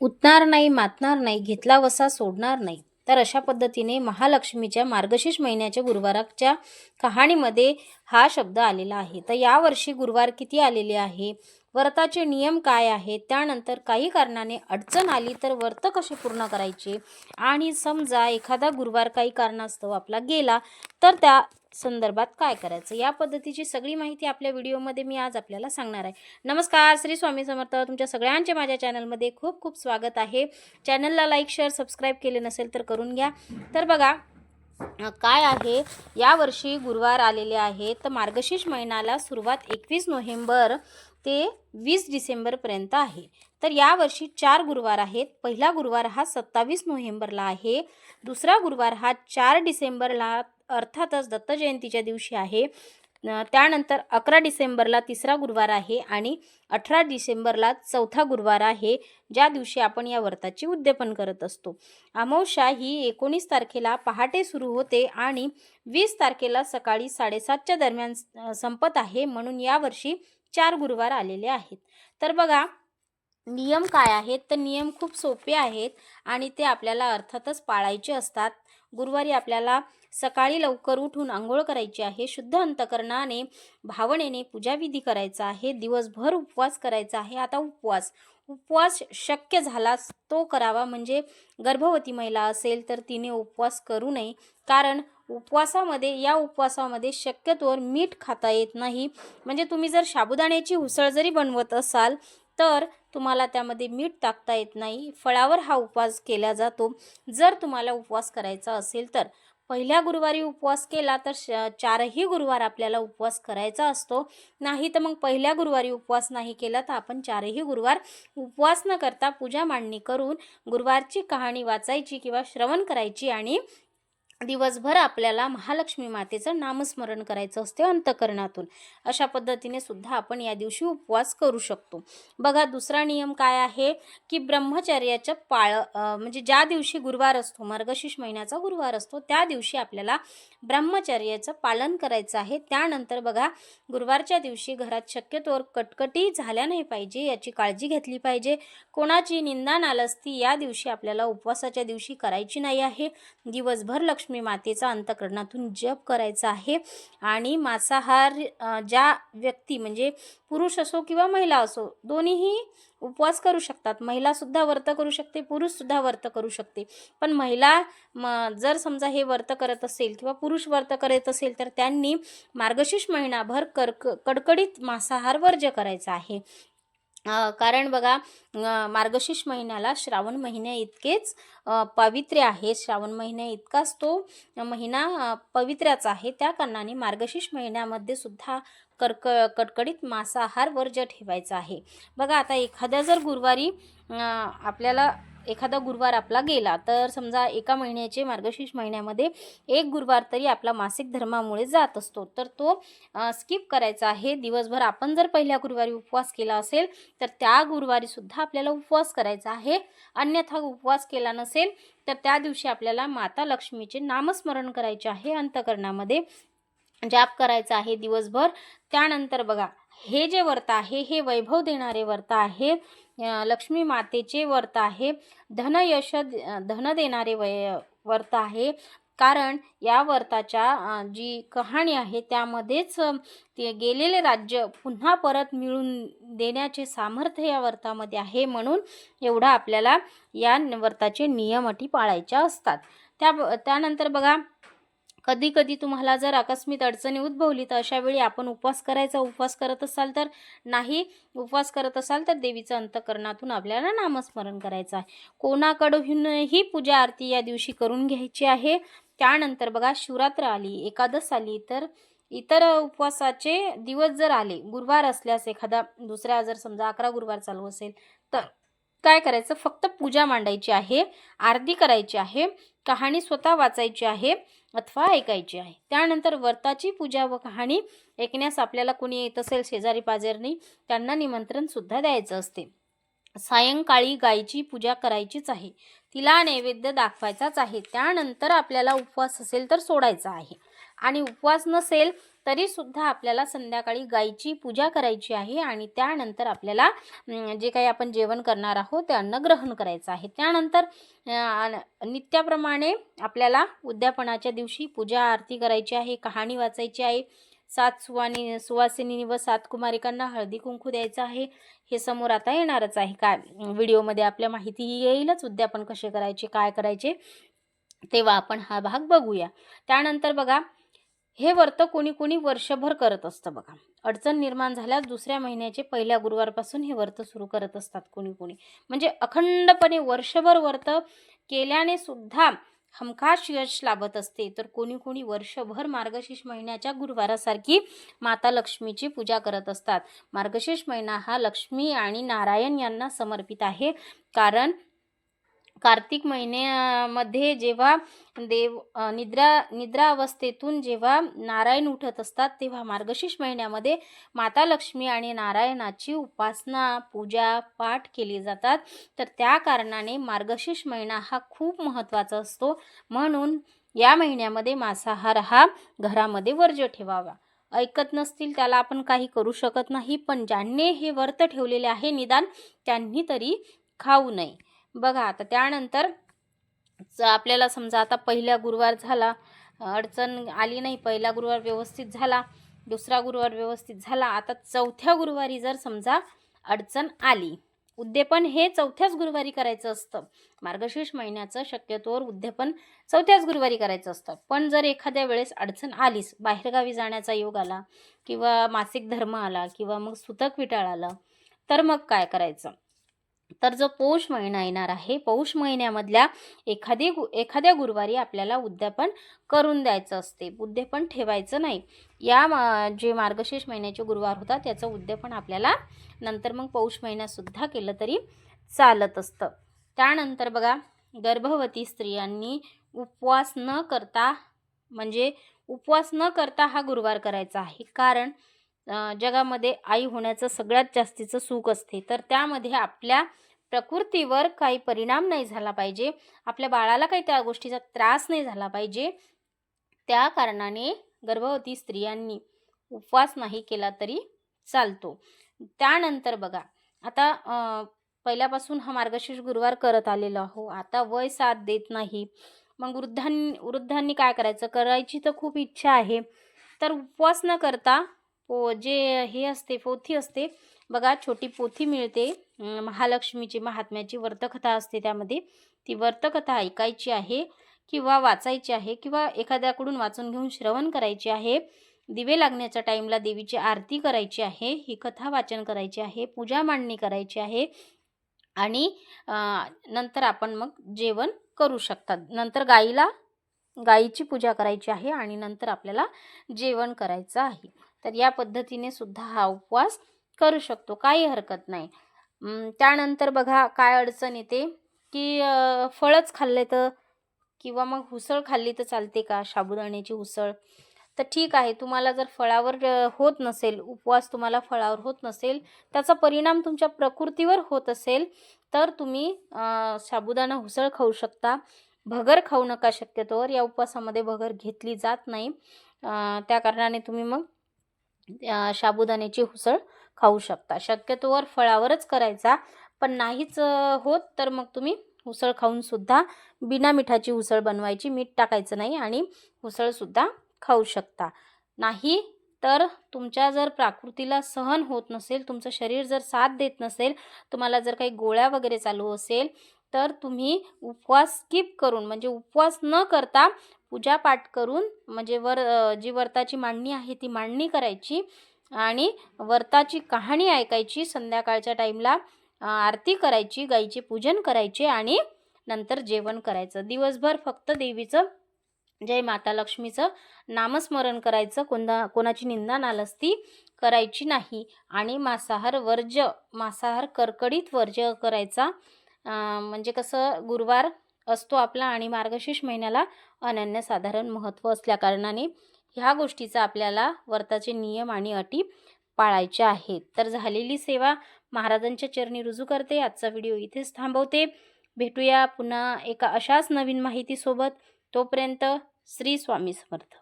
उतणार नाही मातणार नाही घेतला वसा सोडणार नाही. तर अशा पद्धतीने महालक्ष्मीच्या मार्गशीर्ष महिन्याच्या गुरुवाराच्या कहाणीमध्ये हा शब्द आलेला आहे. तर यावर्षी गुरुवार किती आलेले आहे? व्रताचे नियम काय आहेत? त्यानंतर काही कारणाने अडचण आली तर व्रत कसे पूर्ण करायचे? आणि समजा एखादा गुरुवार काही कारणास्तव आपला गेला तर त्या संदर्भात काय करायचं? या पद्धतीची सगळी माहिती आपल्या व्हिडिओमध्ये मी आज आपल्याला सांगणार आहे. नमस्कार श्री स्वामी समर्थ. तुमच्या सगळ्यांचे माझ्या चॅनलमध्ये खूप खूप स्वागत आहे. चॅनलला लाईक शेअर सबस्क्राईब केले नसेल तर करून घ्या. तर बघा काय आहे? यावर्षी गुरुवार आलेले आहेत तर मार्गशीर्ष महिन्याला सुरुवात एकवीस नोव्हेंबर ते वीस डिसेंबरपर्यंत आहे. तर यावर्षी चार गुरुवार आहेत. पहिला गुरुवार हा सत्तावीस नोव्हेंबरला आहे. दुसरा गुरुवार हा चार डिसेंबरला अर्थातच दत्त जयंतीच्या दिवशी आहे. त्यानंतर अकरा डिसेंबरला तिसरा गुरुवार आहे आणि अठरा डिसेंबरला चौथा गुरुवार आहे ज्या दिवशी आपण या व्रताची उद्यापन करत असतो. अमावस्या ही एकोणीस तारखेला पहाटे सुरू होते आणि वीस तारखेला सकाळी साडेसातच्या दरम्यान संपत आहे म्हणून यावर्षी चार गुरुवार आलेले आहेत. तर बघा नियम काय आहेत? तर नियम खूप सोपे आहेत आणि ते आपल्याला अर्थातच पाळायचे असतात. गुरुवारी आपल्याला सकाळी लवकर उठून आंघोळ करायची आहे. शुद्ध अंतकरणाने भावनेने पूजाविधी करायचा आहे. दिवसभर उपवास करायचा आहे. आता उपवास. उपवास शक्य झालाच तो करावा. म्हणजे गर्भवती महिला असेल तर तिने उपवास करू नये. कारण उपवासामध्ये या उपवासामध्ये शक्यतोवर मीठ खाता येत नाही. म्हणजे तुम्ही जर साबुदाण्याची उसळ जरी बनवत असाल तर तुम्हाला त्यामध्ये मीठ टाकता येत नाही. फळावर हा उपवास केला जातो. जर तुम्हाला उपवास करायचा असेल तर. पहिल्या गुरुवारी उपवास केला तर श चारही गुरुवार आपल्याला उपवास करायचा असतो. नाही तर मग पहिल्या गुरुवारी उपवास नाही केला तर आपण चारही गुरुवार उपवास न करता पूजा मांडणी करून गुरुवारची कहाणी वाचायची किंवा श्रवण करायची आणि दिवसभर आपल्याला महालक्ष्मी मातेचं नामस्मरण करायचं असते अंतकरणातून. अशा पद्धतीने सुद्धा आपण या दिवशी उपवास करू शकतो. बघा दुसरा नियम काय आहे? की ब्रह्मचर्याचं पाळ म्हणजे ज्या दिवशी गुरुवार असतो मार्गशीर्ष महिन्याचा गुरुवार असतो त्या दिवशी आपल्याला ब्रह्मचर्याचं पालन करायचं आहे. त्यानंतर बघा गुरुवारच्या दिवशी घरात शक्यतोवर कटकटी झाल्या नाही पाहिजे याची काळजी घेतली पाहिजे. कोणाची निंदा नालस्ती या दिवशी आपल्याला उपवासाच्या दिवशी करायची नाही आहे. दिवसभर लक्ष्मी मातेचा अंतकरणातून जप करायचा आहे. आणि मांसाहार ज्या व्यक्ती म्हणजे पुरुष असो किंवा महिला असो दोन्हीही उपवास करू शकतात. महिलासुद्धा व्रत करू शकते पुरुषसुद्धा व्रत करू शकते. पण महिला म जर समजा हे व्रत करत असेल किंवा पुरुष व्रत करत असेल तर त्यांनी मार्गशीर्ष महिनाभर कर्क कडकडीत मांसाहार वर्ज्य करायचा आहे. कारण बघा मार्गशीर्ष महिन्याला श्रावण महिन्या इतकेच पावित्र्य आहे श्रावण महिन्या इतकाच तो महिना पवित्र्याचा आहे. त्या कारणाने मार्गशीर्ष महिन्यामध्ये सुद्धा कर्क कडकडीत मांसाहार वर्ज ठेवायचा आहे. बघा आता एखाद्या जर गुरुवारी आपल्याला एखादा गुरुवार आपला गेला तर समजा एका महिन्याचे मार्गशीर्ष महिन्यामध्ये एक गुरुवार तरी आपला मासिक धर्मामुळे जात असतो. तर तो स्किप करायचा आहे. दिवसभर आपण जर पहिल्या गुरुवारी उपवास केला असेल तर त्या गुरुवारी सुद्धा आपल्याला उपवास करायचा आहे. अन्यथा उपवास केला नसेल तर त्या दिवशी आपल्याला माता लक्ष्मीचे नामस्मरण करायचे आहे अंतकरणामध्ये. जाप करायचा आहे दिवसभर. त्यानंतर बघा हे जे व्रत आहे हे वैभव देणारे व्रत आहे लक्ष्मी मातेचे व्रत आहे धनयश धन देणारे वय व्रत आहे. कारण या व्रताच्या जी कहाणी आहे त्यामध्येच ते गेलेले राज्य पुन्हा परत मिळून देण्याचे सामर्थ्य या व्रतामध्ये आहे म्हणून एवढा आपल्याला या व्रताचे नियम अटी पाळायच्या असतात. त्या त्यानंतर बघा कधी कधी तुम्हाला जर आकस्मित अडचणी उद्भवली तर अशावेळी आपण उपवास करायचा उपवास करत असाल तर नाही. उपवास करत असाल तर देवीचं अंतकरणातून आपल्याला नामस्मरण करायचं आहे. कोणाकडूनही पूजा आरती या दिवशी करून घ्यायची आहे. त्यानंतर बघा शिवरात्र आली एकादश आली तर इतर उपवासाचे दिवस जर आले गुरुवार असल्यास एखादा दुसऱ्या जर समजा अकरा गुरुवार चालू असेल तर काय करायचं? फक्त पूजा मांडायची आहे आरती करायची आहे कहाणी स्वतः वाचायची आहे. अथवा ऐकायची आहे. त्यानंतर व्रताची पूजा व कहाणी ऐकण्यास आपल्याला कोणी येत असेल शेजारी पाजारनी त्यांना निमंत्रणसुद्धा द्यायचं असते. सायंकाळी गायीची पूजा करायचीच आहे. तिला नैवेद्य दाखवायचाच आहे. त्यानंतर आपल्याला उपवास असेल तर सोडायचा आहे. आणि उपवास नसेल तरीसुद्धा आपल्याला संध्याकाळी गाईची पूजा करायची आहे आणि त्यानंतर आपल्याला जे काही आपण जेवण करणार आहोत ते अन्न ग्रहण करायचं आहे. त्यानंतर नित्याप्रमाणे आपल्याला उद्यापनाच्या दिवशी पूजा आरती करायची आहे कहाणी वाचायची आहे सात सुवानी सुवासिनी व सात कुमारिकांना हळदी कुंकू द्यायचं आहे. हे समोर आता येणारच आहे. काय व्हिडिओमध्ये आपल्या माहिती येईलच उद्यापन कसे करायचे काय करायचे तेव्हा आपण हा भाग बघूया. त्यानंतर बघा हे व्रत कोणी कोणी वर्षभर करत असतं बघा. अडचण निर्माण झाल्यास दुसऱ्या महिन्याचे पहिल्या गुरुवारपासून हे व्रत सुरू करत असतात कोणी कोणी. म्हणजे अखंडपणे वर्षभर व्रत केल्याने सुद्धा हमखास यश लाभत असते. तर कोणी कोणी वर्षभर मार्गशीर्ष महिन्याच्या गुरुवारासारखी माता लक्ष्मीची पूजा करत असतात. मार्गशीर्ष महिना हा लक्ष्मी आणि नारायण यांना समर्पित आहे. कारण कार्तिक महिन्यामध्ये जेव्हा देव निद्रा निद्रा अवस्थेतून जेव्हा नारायण उठत असतात तेव्हा मार्गशीर्ष महिन्यामध्ये माता लक्ष्मी आणि नारायणाची उपासना पूजा पाठ केली जातात. तर त्या कारणाने मार्गशीर्ष महिना हा खूप महत्त्वाचा असतो. म्हणून या महिन्यामध्ये मांसाहार हा घरामध्ये वर्ज्य ठेवावा. ऐकत नसतील त्याला आपण काही करू शकत नाही पण ज्यांनी हे व्रत ठेवलेले आहे निदान त्यांनी तरी खाऊ नये. बघा आता त्यानंतर आपल्याला समजा आता पहिला गुरुवार झाला अडचण आली नाही पहिला गुरुवार व्यवस्थित झाला दुसरा गुरुवार व्यवस्थित झाला आता चौथ्या गुरुवारी जर समजा अडचण आली उद्यापन हे चौथ्याच गुरुवारी करायचं असतं. मार्गशीर्ष महिन्याचं शक्यतोवर उद्यापन चौथ्याच गुरुवारी करायचं असतं. पण जर एखाद्या वेळेस अडचण आलीच बाहेरगावी जाण्याचा योग आला किंवा मासिक धर्म आला किंवा मग सुतक विटाळ आलं तर मग काय करायचं? तर जो पौष महिना येणार आहे पौष महिन्यामधल्या एखादी गु एखाद्या गुरुवारी आपल्याला उद्यापन करून द्यायचं असते. उद्यापन ठेवायचं नाही. या मा- जे मार्गशीर्ष महिन्याचे गुरुवार होतात त्याचं उद्यापन आपल्याला नंतर मग पौष महिन्यासुद्धा केलं तरी चालत असतं. त्यानंतर बघा गर्भवती स्त्रियांनी उपवास न करता म्हणजे उपवास न करता हा गुरुवार करायचा आहे. कारण जगामध्ये आई होण्याचं सगळ्यात जास्तीचं सुख असते. तर त्यामध्ये आपल्या प्रकृतीवर काही परिणाम नाही झाला पाहिजे. आपल्या बाळाला काही त्या गोष्टीचा त्रास नाही झाला पाहिजे. त्या कारणाने गर्भवती स्त्रियांनी उपवास नाही केला तरी चालतो. त्यानंतर बघा आता पहिल्यापासून हा मार्गशीर्ष गुरुवार करत आलेलो आहो. आता वय साथ देत नाही. मग वृद्धांनी वृद्धांनी काय करायचं? करायची तर खूप इच्छा आहे. तर उपवास न करता पो जे हे असते पोथी असते बघा छोटी पोथी मिळते. महालक्ष्मीची महात्म्याची व्रतकथा असते त्यामध्ये. ती व्रतकथा ऐकायची आहे किंवा वाचायची आहे किंवा एखाद्याकडून वाचून घेऊन श्रवण करायची आहे. दिवे लागण्याच्या टाईमला देवीची आरती करायची आहे. ही कथा वाचन करायची आहे. पूजा मांडणी करायची आहे. आणि नंतर आपण मग जेवण करू शकतात. नंतर गाईला गाईची पूजा करायची आहे आणि नंतर आपल्याला जेवण करायचं आहे. तर या पद्धतीने सुद्धा हा उपवास करू शकतो. काही हरकत नाही. त्यानंतर बघा काय अडचण येते की फळच खाल्ले तर किंवा मग उसळ खाल्ली तर चालते का? साबुदाण्याची उसळ. तर ठीक आहे तुम्हाला जर फळावर होत नसेल उपवास तुम्हाला फळावर होत नसेल त्याचा परिणाम तुमच्या प्रकृतीवर होत असेल तर तुम्ही साबुदाणा उसळ खाऊ शकता. भगर खाऊ नका शक्यतोवर. या उपवासामध्ये भगर घेतली जात नाही. त्या कारणाने तुम्ही मग साबुदाण्याची उसळ खाऊ शकता. शक्यतोवर फळावरच करायचा पण नाहीच होत तर मग तुम्ही उसळ खाऊनसुद्धा बिना मिठाची उसळ बनवायची मीठ टाकायचं नाही आणि उसळसुद्धा खाऊ शकता. नाही तर तुमच्या जर प्राकृतीला सहन होत नसेल तुमचं शरीर जर साथ देत नसेल तुम्हाला जर काही गोळ्या वगैरे चालू असेल तर तुम्ही उपवास स्किप करून म्हणजे उपवास न करता पूजापाठ करून म्हणजे वर जी व्रताची मांडणी आहे ती मांडणी करायची आणि व्रताची कहाणी ऐकायची संध्याकाळच्या टाईमला आरती करायची गाईचे पूजन करायचे आणि नंतर जेवण करायचं. दिवसभर फक्त देवीचं जय माता लक्ष्मीचं नामस्मरण करायचं. कोणा कोणाची निंदा नालस्ती करायची नाही. आणि मांसाहार वर्ज्य मांसाहार करकडीत वर्ज्य करायचा. म्हणजे कसं गुरुवार असतो आपला आणि मार्गशीर्ष महिन्याला अनन्यसाधारण महत्त्व असल्याकारणाने ह्या गोष्टीचा आपल्याला व्रताचे नियम आणि अटी पाळायचे आहेत. तर झालेली सेवा महाराजांच्या चरणी रुजू करते. आजचा व्हिडिओ इथेच थांबवते. भेटूया पुन्हा एका अशाच नवीन माहितीसोबत. तोपर्यंत श्री स्वामी समर्थ.